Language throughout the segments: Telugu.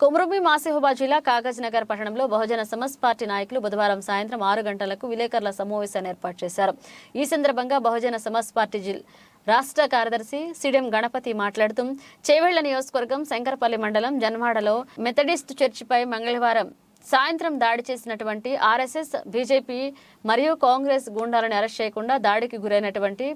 కొమరుమి మాసిహుబా జిల్లా కాగజ్ నగర్ పట్టణంలో బహుజన సమస్ పార్టీ నాయకులు బుధవారం సాయంత్రం ఆరు గంటలకు విలేకరుల సమావేశాన్ని ఏర్పాటు చేశారు. ఈ సందర్భంగా బహుజన సమాజ్ పార్టీ జిల్ రాష్ట్ర కార్యదర్శి సిడిఎం గణపతి మాట్లాడుతూ చేవెళ్ళ నియోజకవర్గం శంకరపల్లి మండలం జన్వాడలో మెథడిస్ట్ చర్చిపై మంగళవారం సాయంత్రం దాడి చేసినటువంటి ఆర్ఎస్ఎస్ బీజేపీ మరియు కాంగ్రెస్ గూండాలను అరెస్ట్ చేయకుండా దాడికి గురైనటువంటి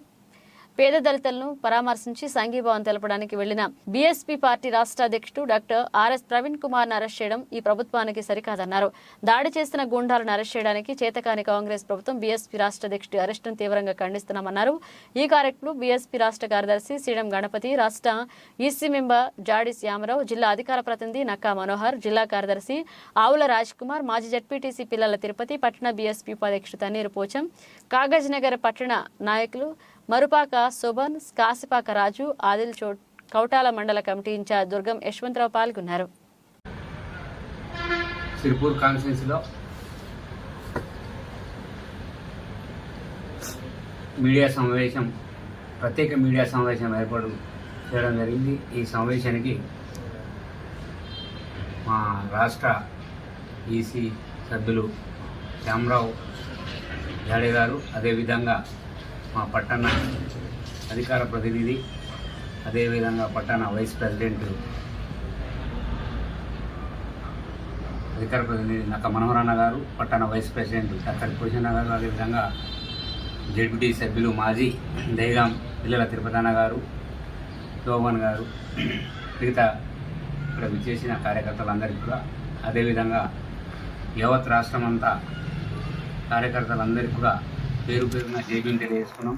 పేద దళితులను పరామర్శించి సంఘీభావం తెలపడానికి వెళ్ళిన బీఎస్పీ పార్టీ రాష్ట్ర అధ్యక్షుడు doctor RS Praveen Kumar arrest చేయడం ఈ ప్రభుత్వానికి సరికాదన్నారు. దాడి చేసిన గూండాలను అరెస్ట్ చేయడానికి చేతకాని కాంగ్రెస్ ప్రభుత్వం బీఎస్పీ రాష్ట్ర అధ్యక్షుడి అరెస్టును తీవ్రంగా ఖండిస్తున్నామన్నారు. ఈ కార్యక్రమంలో బీఎస్పీ రాష్ట్ర కార్యదర్శి సీడం గణపతి రాష్ట్ర ఈసీ మెంబర్ జాడి శ్యామరావు జిల్లా అధికార ప్రతినిధి నక్కా మనోహర్ జిల్లా కార్యదర్శి ఆవుల రాజ్ కుమార్ మాజీ జడ్పీటీసీ పిల్లల తిరుపతి పట్టణ బీఎస్పీ ఉపాధ్యక్షుడు తన్నీరు పోచం కాగజ్ నగర్ పట్టణ నాయకులు మరుపాక శోభన్ కాసిపాక రాజు ఆదిల్ చోట్ కౌటాల మండల కమిటీ ఇన్ఛార్జ్ దుర్గం యశ్వంతరావు పాల్గొన్నారు. సిరిపూర్ కాన్స్టిట్యున్సీలో మీడియా సమావేశం ప్రత్యేక మీడియా సమావేశం ఏర్పాటు చేయడం జరిగింది. ఈ సమావేశానికి మా రాష్ట్ర ఈసీ సభ్యులు శ్యామరావు జాడే గారు అదేవిధంగా మా పట్టణ అధికార ప్రతినిధి అదేవిధంగా పట్టణ వైస్ ప్రెసిడెంట్ అధికార ప్రతినిధి నక్క మనోహరన్న గారు పట్టణ వైస్ ప్రెసిడెంట్ డాక్టర్ భూషణ గారు అదేవిధంగా జడ్పీటీ సభ్యులు మాజీ దేగాం పిల్లల తిరుపతన్న గారు శోభన్ గారు మిగతా ఇక్కడ విచ్చేసిన కార్యకర్తలందరికీ కూడా అదేవిధంగా యావత్ రాష్ట్రం అంతా కార్యకర్తలందరికీ కూడా పేరు పేరున జేబీని తెలియజేసుకున్నాం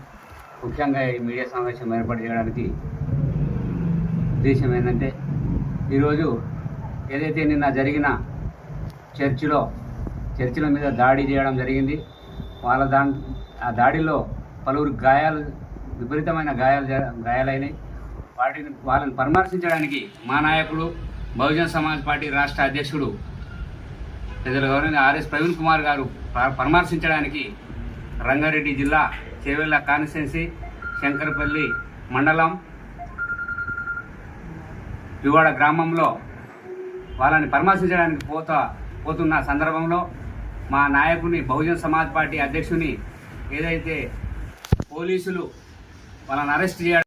ముఖ్యంగా ఈ మీడియా సమావేశం ఏర్పాటు చేయడానికి ఉద్దేశం ఏంటంటే ఈరోజు ఏదైతే నిన్న జరిగిన చర్చిలో చర్చిల మీద దాడి చేయడం జరిగింది. వాళ్ళ దా ఆ దాడిలో పలువురు గాయాలు విపరీతమైన గాయాలు జ- గాయాలైనాయి. వాటిని వాళ్ళని పరామర్శించడానికి మా నాయకుడు బహుజన సమాజ్ పార్టీ రాష్ట్ర అధ్యక్షుడు ప్రజల గౌరవ ఆర్ఎస్ ప్రవీణ్ కుమార్ గారు ప- పరామర్శించడానికి రంగారెడ్డి జిల్లా చేవెళ్ళ కాన్స్టెన్సీ శంకరపల్లి మండలం పివాడ గ్రామంలో వాళ్ళని పరామర్శించడానికి పోతా పోతున్న సందర్భంలో మా నాయకుని బహుజన్ సమాజ్ పార్టీ అధ్యక్షుని ఏదైతే పోలీసులు వాళ్ళని అరెస్ట్ చేయడం